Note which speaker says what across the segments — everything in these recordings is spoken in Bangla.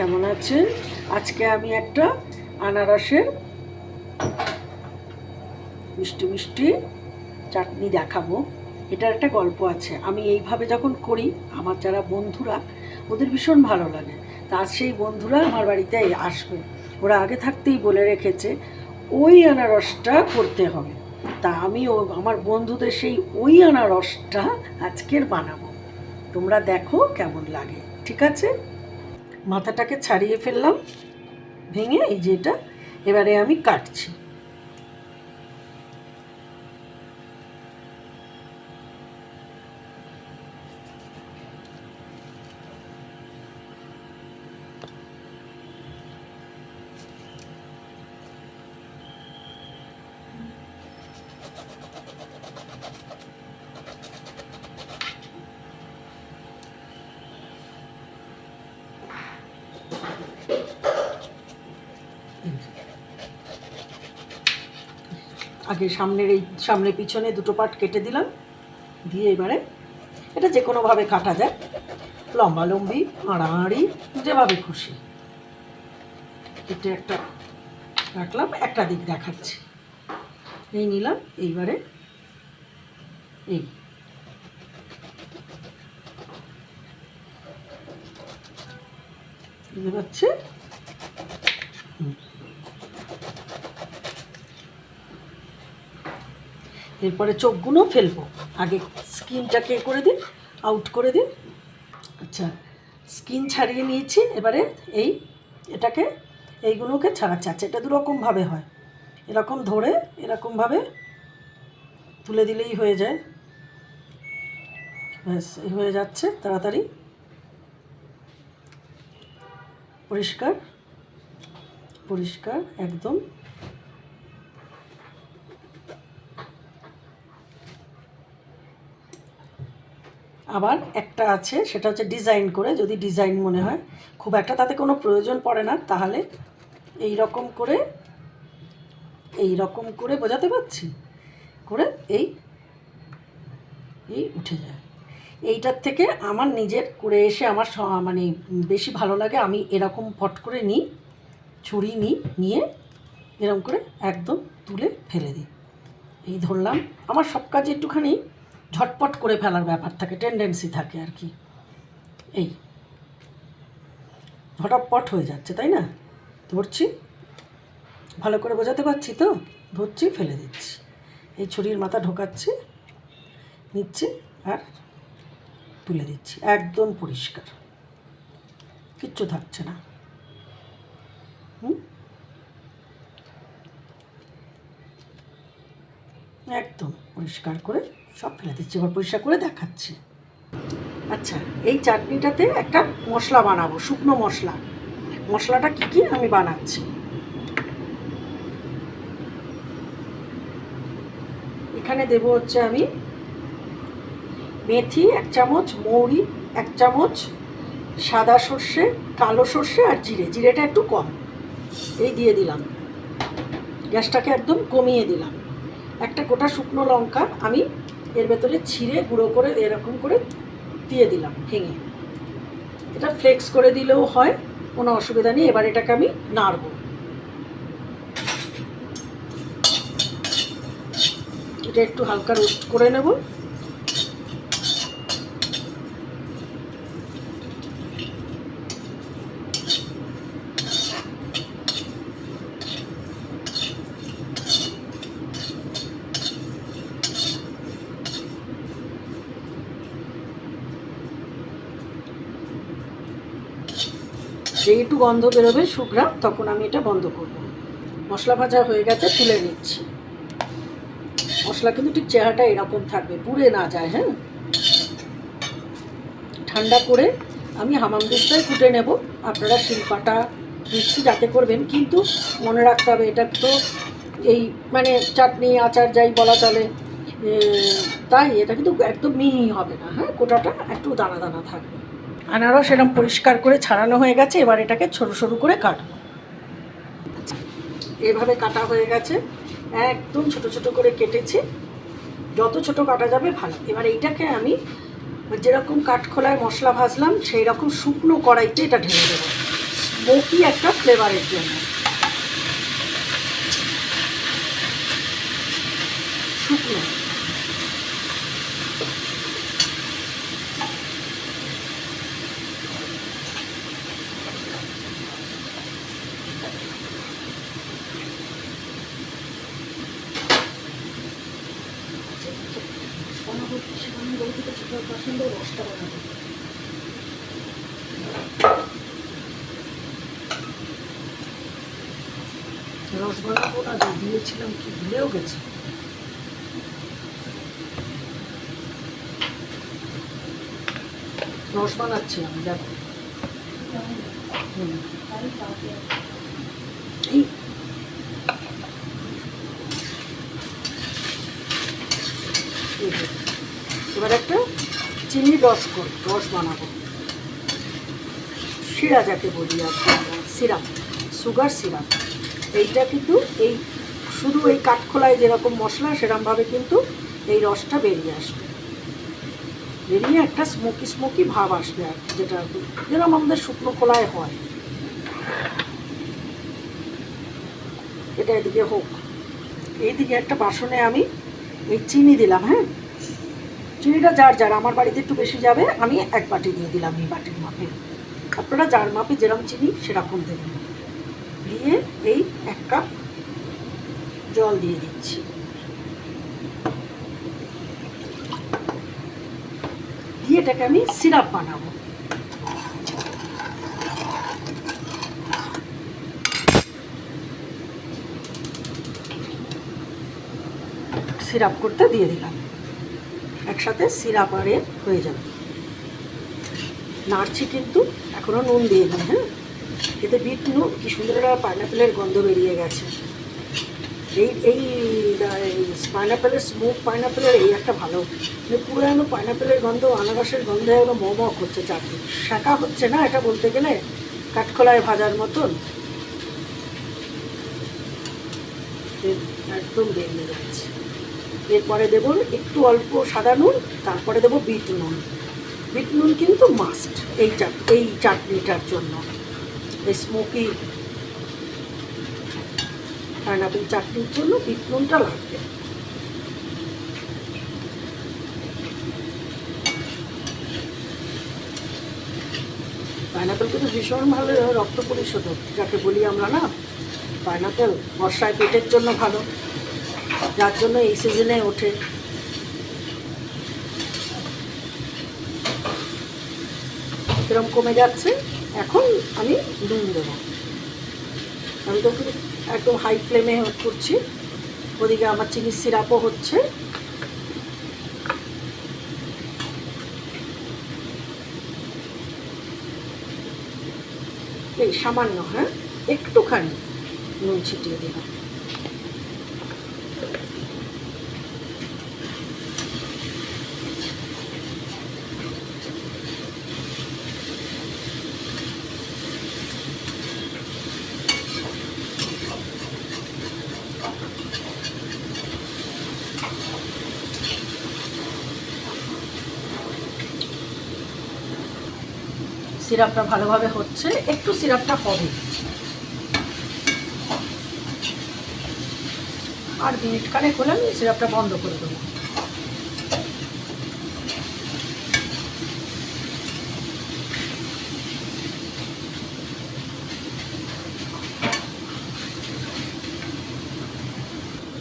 Speaker 1: কেমন আছেন? আজকে আমি একটা আনারসের মিষ্টি মিষ্টি চাটনি দেখাবো। এটার একটা গল্প আছে। আমি এইভাবে যখন করি, আমার যারা বন্ধুরা, ওদের ভীষণ ভালো লাগে। তা সেই বন্ধুরা আমার বাড়িতে আসবে। ওরা আগে থাকতেই বলে রেখেছে, ওই আনারসটা করতে হবে। তা আমি ও, আমার বন্ধুদের সেই ওই আনারসটা আজকের বানাবো। তোমরা দেখো কেমন লাগে। ঠিক আছে? মাথাটাকে ছাড়িয়ে ফেললাম ভেঙে এই যে এটা এবারে আমি কাটছি। আগে সামনের এই সামনে পিছনে দুটো পার্ট কেটে দিলাম। দিয়ে এবারে এটা যে কোনোভাবে কাটা যায়। লম্বা লম্বি, আড়াআড়ি, যেভাবে খুশি। এটা একটা রাখলাম, একটা দিক দেখাচ্ছি। এই নিলাম, এইবারে এই। বুঝতে পারছি? এরপরে চোখগুলো ফেলব। আগে স্কিনটাকে করে দিন আউট করে দিন। আচ্ছা স্কিন ছাড়িয়ে নিয়েছি, এবারে এই এটাকে, এইগুলোকে ছাড়াচ্ছে। আচ্ছা এটা দুরকমভাবে হয়। এরকম ধরে, এরকমভাবে তুলে দিলেই হয়ে যায়। ব্যাস হয়ে যাচ্ছে, তাড়াতাড়ি। পরিষ্কার পরিষ্কার, একদম। আবার একটা আছে, সেটা হচ্ছে ডিজাইন করে, যদি ডিজাইন মনে হয়। খুব একটা তাতে কোনো প্রয়োজন পড়ে না, তাহলে এই রকম করে, এই রকম করে বোঝাতে পারছি? করে এই এই উঠে যায়। এইটার থেকে আমার নিজের করে এসে আমার মানে বেশি ভালো লাগে, আমি এরকম ফট করে নিই, ছুরি নিই, নিয়ে এরকম করে একদম তুলে ফেলে দিই। এই ধরলাম, আমার সব কাজে একটুখানি ঝটপট করে ফেলার ব্যাপার থাকে টেন্ডেন্সি থাকে আর কি। এই, ঝটপট হয়ে যাচ্ছে, তাই না? ধরছি, ভালো করে বোঝাতে পারছি তো? ধরছি, ফেলে দিচ্ছি। এই ছুরির মাথা ঢোকাচ্ছি, নিচ্ছি আর তুলে দিচ্ছি, একদম পরিষ্কার। কিচ্ছু থাকছে না। হুম? একদম পরিষ্কার করে সব ফেলে দিচ্ছি এবার পরিষ্কার করে দেখাচ্ছি। আচ্ছা এই চাটনিটাতে একটা মশলা বানাবো, শুকনো মশলা। মশলাটা কী কী আমি বানাচ্ছি? এখানে দেব হচ্ছে আমি মেথি, এক চামচ, মৌরি, এক চামচ, সাদা সর্ষে, কালো সর্ষে আর জিরে। জিরেটা একটু কম। এই দিয়ে দিলাম। গ্যাসটাকে একদম কমিয়ে দিলাম। একটা গোটা শুকনো লঙ্কা আমি এর ভেতরে ছিঁড়ে গুঁড়ো করে এরকম করে দিয়ে দিলাম, ভেঙে। এটা ফ্লেক্স করে দিলেও হয়, কোনো অসুবিধা নেই, এবার এটাকে আমি নাড়ব। এটা একটু হালকা রোস্ট করে নেব। যেই একটু গন্ধ বেরোবে শুকরা তখন আমি এটা বন্ধ করব। মশলা ভাজা হয়ে গেছে, তুলে নিচ্ছি। মশলা কিন্তু ঠিক চেহারাটা এরকম থাকবে, পুড়ে না যায় হ্যাঁ? ঠান্ডা করে আমি হামাম দিস্তায় কুটে নেব। আপনারা শিল্পাটা মিক্সি যাতে করবেন, কিন্তু মনে রাখতে হবে, এটা তো এই মানে চাটনি, আচার যাই বলা চলে তাই এটা কিন্তু একদম মিহি হবে না হ্যাঁ? কোটাটা একটু দানা দানা থাকবে। আনারস এরকম পরিষ্কার করে ছাড়ানো হয়ে গেছে, এবার এটাকে সরু সরু করে কাটবো। এভাবে কাটা হয়ে গেছে, একদম ছোট ছোট করে কেটেছি। যত ছোট কাটা যাবে ভালো। এবার এইটাকে আমি যেরকম কাঠখোলায় মশলা ভাজলাম সেই রকম শুকনো কড়াইতে এটা ঢেলে দেবো। স্মোকি একটা ফ্লেভারের জন্য। শুকনো বানাবো সেখানে বলে দিতে ছোটো পছন্দ রসটা বানাবো রস বানাবো দিয়েছিলাম কি ভুলেও গেছি। রস আমি দেখো। এবার একটা চিনি রস কর, রস বানাবো। শিরা যাকে বলি আর সিরাপ সুগার সিরাপ এইটা কিন্তু এই শুধু এই কাঠখোলায় যেরকম মশলা, সেরকমভাবে কিন্তু এই রসটা বেরিয়ে আসবে। বেরিয়ে একটা স্মোকি স্মোকি ভাব আসবে আর যেটা যেরকম আমাদের শুকনো খোলায় হয়। এটা এদিকে হোক। এইদিকে একটা বাসনে আমি এই চিনি দিলাম হ্যাঁ? চিনিটা যার যার, আমার বাড়িতে একটু বেশি যাবে, আমি এক বাটি দিয়ে দিলাম এই বাটির মাপে। আপনারা যার মাপে যেরকম চিনি, সেরকম দেবেন। দিয়ে এই এক কাপ জল দিয়ে দিচ্ছি। দিয়ে এটাকে আমি সিরাপ বানাবো। সিরাপ করতে দিয়ে দিলাম। একসাথে সিরাপ আরে হয়ে যাবে। নাড়ছি কিন্তু, এখনও নুন দিয়ে দিই হ্যাঁ? এতে বিট নুন, কি সুন্দর পাইনাপেলের গন্ধ বেরিয়ে গেছে। এই এই পাইনাপেলের স্মোক পাইনাপেলের এই একটা ভালো। মানে পুরো যেন পাইনাপেলের গন্ধ, আনারসের গন্ধে যেন ম করছে চাটনি। শাঁকা হচ্ছে না এটা বলতে গেলে? কাঠখোলায় ভাজার মতন। একদম বেরিয়ে যাচ্ছে। এরপরে দেবো একটু অল্প সাদা নুন, তারপরে দেবো বিট নুন। বিট নুন কিন্তু মাস্ট এই চাট এই চাটনিটার জন্য। এই স্মোকি পাইনাপেল চাটনির জন্য বিট নুনটা লাগবে। পাইনাপেল কিন্তু ভীষণ ভালো রক্ত পরিশোধক, যাকে বলি আমরা না পাইনাপেল বর্ষায় পেটের জন্য ভালো, যার জন্য এই সিজনে ওঠে। এরকম কমে যাচ্ছে, এখন আমি নুন দেবো। আমি তো একদম হাই ফ্লেমে করছি ওদিকে আমার চিনির সিরাপও হচ্ছে। এই সামান্য হ্যাঁ? একটুখানি নুন ছিটিয়ে দিলাম। সিরাপটা ভালোভাবে হচ্ছে, একটু সিরাপটা হবে। আর মিনিট খানেক হলে আমি সিরাপটা বন্ধ করে দেবো।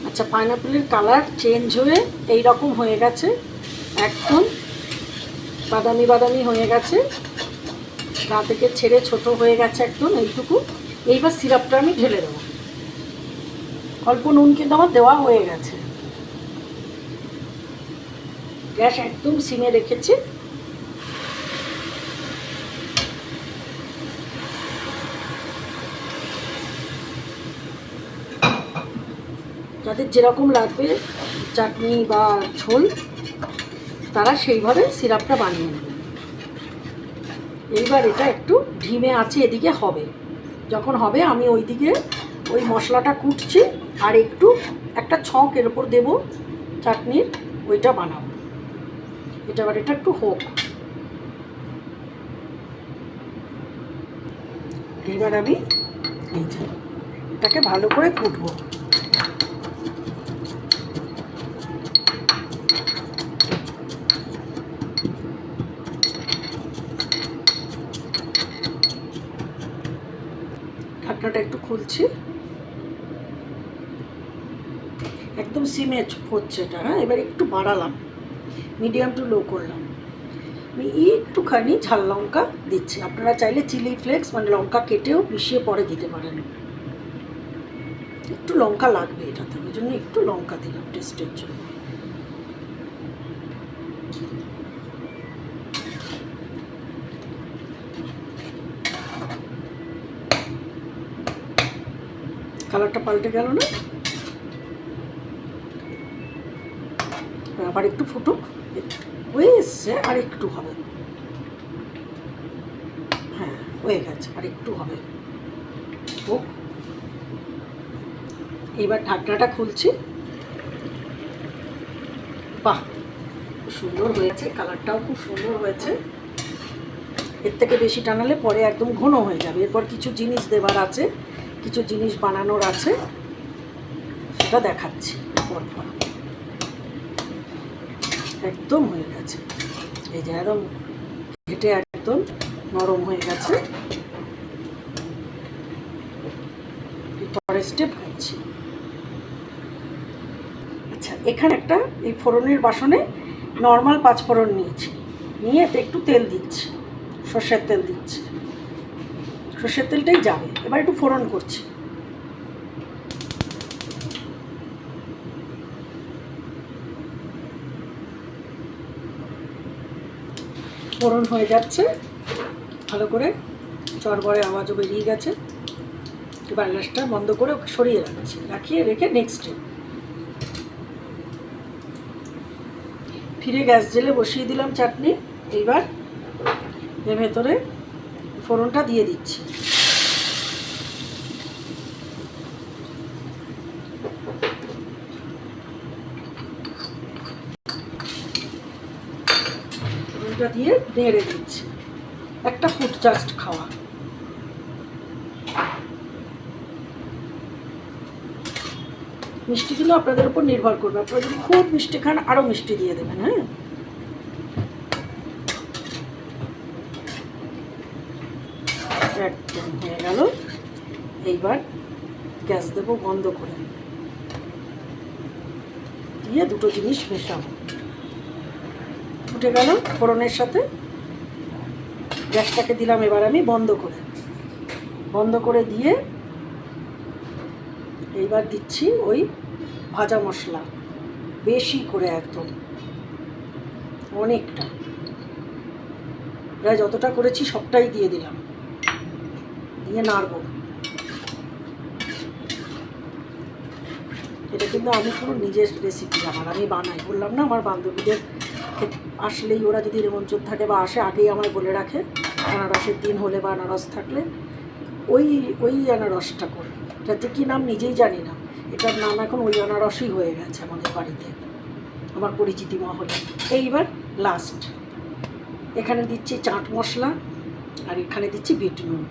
Speaker 1: আচ্ছা পাইনাপেলের কালার চেঞ্জ হয়ে এই রকম হয়ে গেছে। একদম বাদামি বাদামি হয়ে গেছে। গা থেকে ছেড়ে ছোট হয়ে গেছে একদম এইটুকু। এইবার সিরাপটা আমি ঢেলে দেবো। অল্প নুন কিন্তু আমার দেওয়া হয়ে গেছে। গ্যাস একদম সিমে রেখেছি। যাদের যেরকম লাগবে, চাটনি বা ঝোল, তারা সেইভাবে সিরাপটা বানিয়ে নেবে। এইবার এটা একটু ঢিমে আছে, এদিকে হবে। যখন হবে, আমি ওইদিকে ওই মশলাটা কুটছি আর একটু একটা ছক এর ওপর দেবো চাটনির, ওইটা বানাবো। এটা এবার এটা একটু হোক। এইবার আমি এই যে এটাকে ভালো করে কুটবো ঢাকনাটা একটু খুলছি। একদম সিমে হচ্ছে এটা হ্যাঁ? এবার একটু বাড়ালাম। মিডিয়াম টু লো করলাম। আমি একটুখানি ঝাল লঙ্কা দিচ্ছি। আপনারা চাইলে চিলি ফ্লেক্স মানে লঙ্কা কেটেও মিশিয়ে পরে দিতে পারেন। একটু লঙ্কা লাগবে এটাতে, ওই জন্য একটু লঙ্কা দিলাম টেস্টের জন্য। কালারটা পাল্টে গেল না? আবার একটু ফুটুক। হয়ে আর একটু হবে। হ্যাঁ হয়ে গেছে, আর একটু হবে। এবার ঢাকনাটা খুলছি। বাহ সুন্দর হয়েছে। কালারটাও খুব সুন্দর হয়েছে। এর থেকে বেশি টানালে পরে একদম ঘন হয়ে যাবে। এরপর কিছু জিনিস দেবার আছে। কিছু জিনিস বানানোর আছে, সেটা দেখাচ্ছি একদম হয়ে গেছে। এই যে একদম ঘেটে একদম নরম হয়ে গেছে। পরের স্টেপ আচ্ছা এখানে একটা এই ফোড়নের বাসনে নর্মাল পাঁচ ফোড়ন নিয়েছি। নিয়ে একটু তেল দিচ্ছি, সর্ষের তেল দিচ্ছি। সর্ষের তেলটাই যাবে এবার একটু ফোড়ন করছি। ফোড়ন হয়ে যাচ্ছে। ভালো করে চরবরে আওয়াজও বেরিয়ে গেছে। এবার গ্যাসটা বন্ধ করে ওকে সরিয়ে রাখছি। রাখিয়ে রেখে নেক্সট ফিরে গ্যাস জেলে বসিয়ে দিলাম চাটনি। এইবার এর ভেতরে ফোড়নটা দিয়ে দিচ্ছি। ফোড়নটা দিয়ে নেড়ে দিচ্ছি। একটা ফুট জাস্ট খাওয়া। মিষ্টি কিন্তু আপনাদের উপর নির্ভর করবে। আপনারা যদি খুব মিষ্টি খান, আরও মিষ্টি দিয়ে দেবেন হ্যাঁ? একদম হয়ে গেল। এইবার গ্যাস দেবো বন্ধ করে। দিয়ে দুটো জিনিস মেশাবো। উঠে গেল ফোড়নের সাথে। গ্যাসটাকে দিলাম এবার আমি বন্ধ করে। বন্ধ করে দিয়ে এইবার দিচ্ছি ওই ভাজা মশলা। বেশি করে একদম। অনেকটা। প্রায় যতটা করেছি সবটাই দিয়ে দিলাম। দিয়ে নাড়ব। এটা কিন্তু আমি পুরো নিজের রেসিপি আমার আমি বানাই। বললাম না, আমার বান্ধবীদের আসলেই ওরা যদি নিমন্ত্রণ থাকে বা আসে, আগেই আমায় বলে রাখে, আনারসের দিন হলে বা আনারস থাকলে। ওই ওই আনারসটা করে এটাতে কী নাম নিজেই জানি না। এটার নাম এখন ওই আনারসই হয়ে গেছে আমাদের বাড়িতে। আমার পরিচিতি মহলে। এইবার লাস্ট এখানে দিচ্ছি চাট মশলা, আর এখানে দিচ্ছি বিট নুন।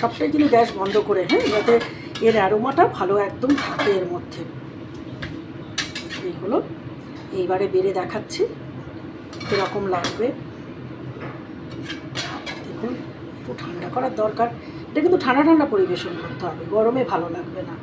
Speaker 1: সবটাই কিন্তু গ্যাস বন্ধ করে হ্যাঁ যাতে এর অ্যারোমাটা ভালো একদম থাকে এর মধ্যে। এই হলো। এইবারে বেড়ে দেখাচ্ছি, কীরকম লাগবে। দেখুন, একটু ঠান্ডা করার দরকার। এটা কিন্তু ঠান্ডা ঠান্ডা পরিবেশন করতে হবে, গরমে ভালো লাগবে না।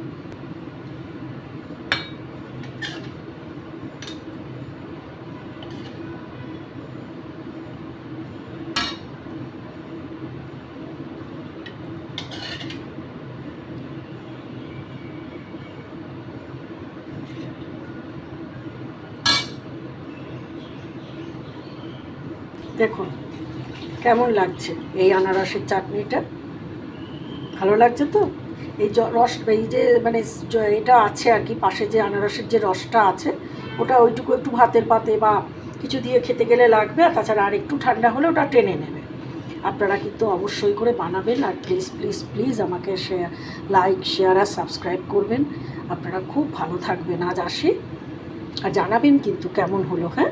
Speaker 1: দেখুন, কেমন লাগছে এই আনারসের চাটনিটা? ভালো লাগছে তো? এই রস এই যে মানে এটা আছে আর কি, পাশে যে আনারসের যে রসটা আছে, ওটা ওইটুকু একটু ভাতের পাতে বা কিছু দিয়ে খেতে গেলে লাগবে, আর তাছাড়া আর একটু ঠান্ডা হলে ওটা টেনে নেবে। আপনারা কিন্তু অবশ্যই করে বানাবেন, আর প্লিজ প্লিজ প্লিজ আমাকে শেয়ার লাইক শেয়ার আর সাবস্ক্রাইব করবেন। আপনারা খুব ভালো থাকবেন। আজ আসি। আর জানাবেন কিন্তু কেমন হলো হ্যাঁ?